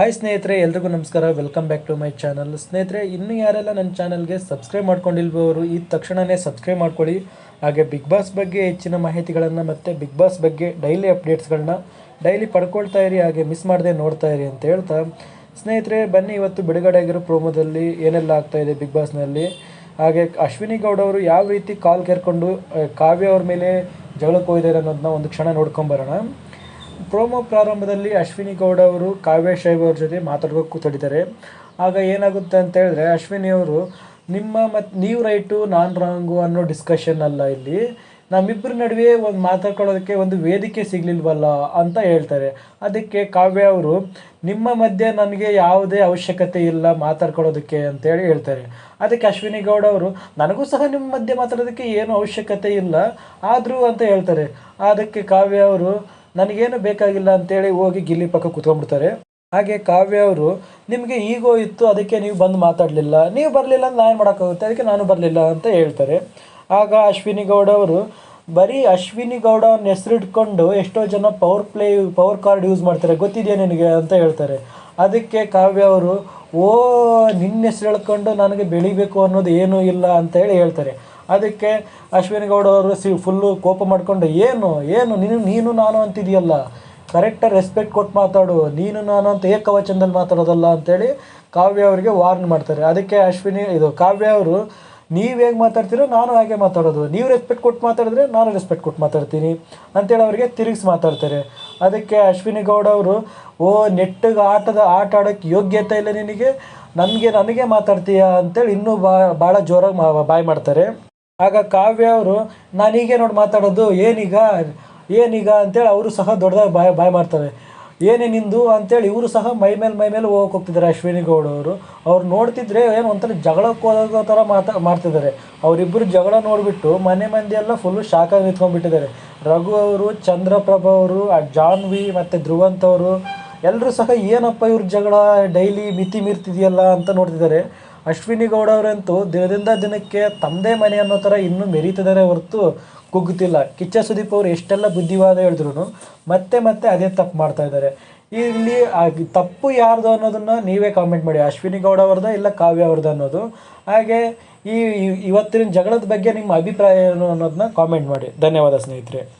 Hi ಸ್ನೇಹಿತರೆ, ಎಲ್ರಿಗೂ ನಮಸ್ಕಾರ. Welcome back to my channel ಸ್ನೇಹಿತರೆ, ಇನ್ನು ಯಾರೆಲ್ಲ ನನ್ನ ಚಾನಲ್ಗೆ ಸಬ್ಸ್ಕ್ರೈಬ್ ಮಾಡ್ಕೊಂಡಿಲ್ವವರು, ಈ ತಕ್ಷಣವೇ ಸಬ್ಸ್ಕ್ರೈಬ್ ಮಾಡ್ಕೊಳ್ಳಿ. ಹಾಗೆ ಬಿಗ್ ಬಾಸ್ ಬಗ್ಗೆ ಹೆಚ್ಚಿನ ಮಾಹಿತಿಗಳನ್ನು ಮತ್ತು ಬಿಗ್ ಬಾಸ್ ಬಗ್ಗೆ ಡೈಲಿ ಅಪ್ಡೇಟ್ಸ್ಗಳನ್ನ ಡೈಲಿ ಪಡ್ಕೊಳ್ತಾ ಇರಿ, ಹಾಗೆ ಮಿಸ್ ಮಾಡದೆ ನೋಡ್ತಾ ಇರಿ ಅಂತ ಹೇಳ್ತಾ. ಸ್ನೇಹಿತರೆ, ಬನ್ನಿ ಇವತ್ತು ಬಿಡುಗಡೆ ಆಗಿರೋ ಪ್ರೋಮೋದಲ್ಲಿ ಏನೆಲ್ಲ ಇದೆ ಬಿಗ್ ಬಾಸ್ನಲ್ಲಿ ಹಾಗೆ ಅಶ್ವಿನಿ ಗೌಡ ಅವರು ಯಾವ ರೀತಿ ಕಾಲ್ ಕೇರ್ಕೊಂಡು ಕಾವ್ಯ ಅವ್ರ ಮೇಲೆ ಜಗಳಕ್ಕೆ ಹೋಗಿದ್ದಾರೆ ಅನ್ನೋದನ್ನ ಒಂದು ಕ್ಷಣ ನೋಡ್ಕೊಂಬರೋಣ. ಪ್ರೋಮೋ ಪ್ರಾರಂಭದಲ್ಲಿ ಅಶ್ವಿನಿ ಗೌಡ ಅವರು ಕಾವ್ಯ ಶೈವ್ ಅವ್ರ ಜೊತೆ ಮಾತಾಡೋಕ್ಕೂ ತಡಿತಾರೆ. ಆಗ ಏನಾಗುತ್ತೆ ಅಂತ ಹೇಳಿದ್ರೆ ಅಶ್ವಿನಿ ಅವರು, ನಿಮ್ಮ ಮತ್ತು ನೀವು ರೈಟು, ನಾನು ರಾಂಗು ಅನ್ನೋ ಡಿಸ್ಕಷನ್ ಅಲ್ಲ ಇಲ್ಲಿ. ನಮ್ಮಿಬ್ಬರ ನಡುವೆ ಒಂದು ಮಾತಾಡ್ಕೊಳ್ಳೋದಕ್ಕೆ ಒಂದು ವೇದಿಕೆ ಸಿಗಲಿಲ್ವಲ್ಲ ಅಂತ ಹೇಳ್ತಾರೆ. ಅದಕ್ಕೆ ಕಾವ್ಯ ಅವರು, ನಿಮ್ಮ ಮಧ್ಯೆ ನನಗೆ ಯಾವುದೇ ಅವಶ್ಯಕತೆ ಇಲ್ಲ ಮಾತಾಡ್ಕೊಳ್ಳೋದಕ್ಕೆ ಅಂತೇಳಿ ಹೇಳ್ತಾರೆ. ಅದಕ್ಕೆ ಅಶ್ವಿನಿ ಗೌಡ ಅವರು, ನನಗೂ ಸಹ ನಿಮ್ಮ ಮಧ್ಯೆ ಮಾತಾಡೋದಕ್ಕೆ ಏನು ಅವಶ್ಯಕತೆ ಇಲ್ಲ, ಆದರೂ ಅಂತ ಹೇಳ್ತಾರೆ. ಅದಕ್ಕೆ ಕಾವ್ಯ ಅವರು ನನಗೇನು ಬೇಕಾಗಿಲ್ಲ ಅಂತೇಳಿ ಹೋಗಿ ಗಿಲ್ಲಿ ಪಕ್ಕ ಕುತ್ಕೊಂಡ್ಬಿಡ್ತಾರೆ. ಹಾಗೆ ಕಾವ್ಯ ಅವರು, ನಿಮಗೆ ಈಗೋ ಇತ್ತು, ಅದಕ್ಕೆ ನೀವು ಬಂದು ಮಾತಾಡಲಿಲ್ಲ. ನೀವು ಬರಲಿಲ್ಲ ಅಂತ ನಾನು ಮಾಡೋಕ್ಕಾಗುತ್ತೆ? ಅದಕ್ಕೆ ನಾನು ಬರಲಿಲ್ಲ ಅಂತ ಹೇಳ್ತಾರೆ. ಆಗ ಅಶ್ವಿನಿ ಗೌಡ ಅವರು, ಬರೀ ಅಶ್ವಿನಿ ಗೌಡ ಅವ್ನ ಹೆಸರಿಟ್ಕೊಂಡು ಎಷ್ಟೋ ಜನ power play power card use ಮಾಡ್ತಾರೆ. ಗೊತ್ತಿದೆಯಾ ನಿನಗೆ? ಅಂತ ಹೇಳ್ತಾರೆ. ಅದಕ್ಕೆ ಕಾವ್ಯ ಅವರು, ಓ ನಿನ್ನ ಹೆಸರು ಹೇಳ್ಕೊಂಡು ನನಗೆ ಬೆಳಿಬೇಕು ಅನ್ನೋದು ಏನೂ ಇಲ್ಲ ಅಂತ ಹೇಳಿ ಹೇಳ್ತಾರೆ. ಅದಕ್ಕೆ ಅಶ್ವಿನಿ ಗೌಡ ಅವರು ಸಿ ಫುಲ್ಲು ಕೋಪ ಮಾಡಿಕೊಂಡು, ಏನು ಏನು, ನೀನು ನೀನು ನಾನು ಅಂತಿದೆಯಲ್ಲ? ಕರೆಕ್ಟಾಗಿ ರೆಸ್ಪೆಕ್ಟ್ ಕೊಟ್ಟು ಮಾತಾಡು. ನೀನು, ನಾನು ಅಂತ ಏಕವಚನದಲ್ಲಿ ಮಾತಾಡೋದಲ್ಲ ಅಂತೇಳಿ ಕಾವ್ಯ ಅವರಿಗೆ ವಾರ್ನ್ ಮಾಡ್ತಾರೆ. ಅದಕ್ಕೆ ಅಶ್ವಿನಿ, ಇದು ಕಾವ್ಯ ಅವರು, ನೀವು ಹೇಗೆ ಮಾತಾಡ್ತೀರೋ ನಾನು ಹಾಗೆ ಮಾತಾಡೋದು. ನೀವು ರೆಸ್ಪೆಕ್ಟ್ ಕೊಟ್ಟು ಮಾತಾಡಿದ್ರೆ ನಾನು ರೆಸ್ಪೆಕ್ಟ್ ಕೊಟ್ಟು ಮಾತಾಡ್ತೀನಿ ಅಂತೇಳಿ ಅವರಿಗೆ ತಿರುಗಿಸಿ ಮಾತಾಡ್ತಾರೆ. ಅದಕ್ಕೆ ಅಶ್ವಿನಿ ಗೌಡ ಅವರು, ಓ, ನೆಟ್ಟಿಗೆ ಆಟದ, ಆಟ ಆಡೋಕ್ಕೆ ಯೋಗ್ಯತೆ ಇಲ್ಲ ನಿನಗೆ? ನನಗೆ ನನಗೆ ಮಾತಾಡ್ತೀಯಾ? ಅಂತೇಳಿ ಇನ್ನೂ ಬಾ ಭಾಳ ಜೋರಾಗಿ ಬಾಯ್ ಮಾಡ್ತಾರೆ. ಆಗ ಕಾವ್ಯ ಅವರು ನಾನೀಗೆ ನೋಡಿ ಮಾತಾಡೋದು, ಏನೀಗ ಏನೀಗ ಅಂತೇಳಿ ಅವರು ಸಹ ದೊಡ್ಡದಾಗಿ ಬಾಯ್ ಬಾಯ್ ಮಾಡ್ತಾರೆ. ಏನೇ ನಿಂದು ಅಂತೇಳಿ ಇವರು ಸಹ ಮೈ ಮೇಲೆ ಮೈ ಮೇಲೆ ಹೋಗಕ್ಕೆ ಹೋಗ್ತಿದ್ದಾರೆ ಅಶ್ವಿನಿ ಗೌಡ ಅವರು. ಅವ್ರು ನೋಡ್ತಿದ್ರೆ ಏನು ಒಂಥರ ಜಗಳಕ್ಕೆ ಹೋಗೋ ಥರ ಮಾತಾ, ಮಾಡ್ತಿದ್ದಾರೆ. ಅವರಿಬ್ಬರು ಜಗಳ ನೋಡಿಬಿಟ್ಟು ಮನೆ ಮಂದಿ ಎಲ್ಲ ಫುಲ್ಲು ಶಾಕಾಗಿ ನಿಂತ್ಕೊಂಡ್ಬಿಟ್ಟಿದ್ದಾರೆ. ರಘು ಅವರು, ಚಂದ್ರಪ್ರಭ ಅವರು, ಆ ಜಾನ್ವಿ ಮತ್ತು ಧ್ರುವಂತ್ ಅವರು ಎಲ್ಲರೂ ಸಹ ಏನಪ್ಪ ಇವ್ರ ಜಗಳ, ಡೈಲಿ ಮಿತಿ ಮೀರ್ತಿದೆಯಲ್ಲ ಅಂತ ನೋಡ್ತಿದ್ದಾರೆ. ಅಶ್ವಿನಿ ಗೌಡ ಅವರಂತೂ ದಿನದಿಂದ ದಿನಕ್ಕೆ ತಮ್ಮದೇ ಮನೆ ಅನ್ನೋ ಥರ ಇನ್ನೂ ಮೆರೀತಿದ್ದಾರೆ ಹೊರತು ಕುಗ್ಗುತ್ತಿಲ್ಲ ಕಿಚ್ಚ ಸುದೀಪ್ ಅವರು ಎಷ್ಟೆಲ್ಲ ಬುದ್ಧಿವಾದ ಹೇಳಿದ್ರು ಮತ್ತೆ ಮತ್ತೆ ಅದೇ ತಪ್ಪು ಮಾಡ್ತಾ ಇದ್ದಾರೆ. ಇಲ್ಲಿ ತಪ್ಪು ಯಾರ್ದು ಅನ್ನೋದನ್ನು ನೀವೇ ಕಾಮೆಂಟ್ ಮಾಡಿ. ಅಶ್ವಿನಿ ಗೌಡ ಅವ್ರದ ಇಲ್ಲ ಕಾವ್ಯ ಅವ್ರದ್ದು ಅನ್ನೋದು. ಹಾಗೆ ಈ- ಇವತ್ತಿನ ಜಗಳದ ಬಗ್ಗೆ ನಿಮ್ಮ ಅಭಿಪ್ರಾಯ ಏನು ಅನ್ನೋದನ್ನ ಕಾಮೆಂಟ್ ಮಾಡಿ. ಧನ್ಯವಾದ ಸ್ನೇಹಿತರೆ.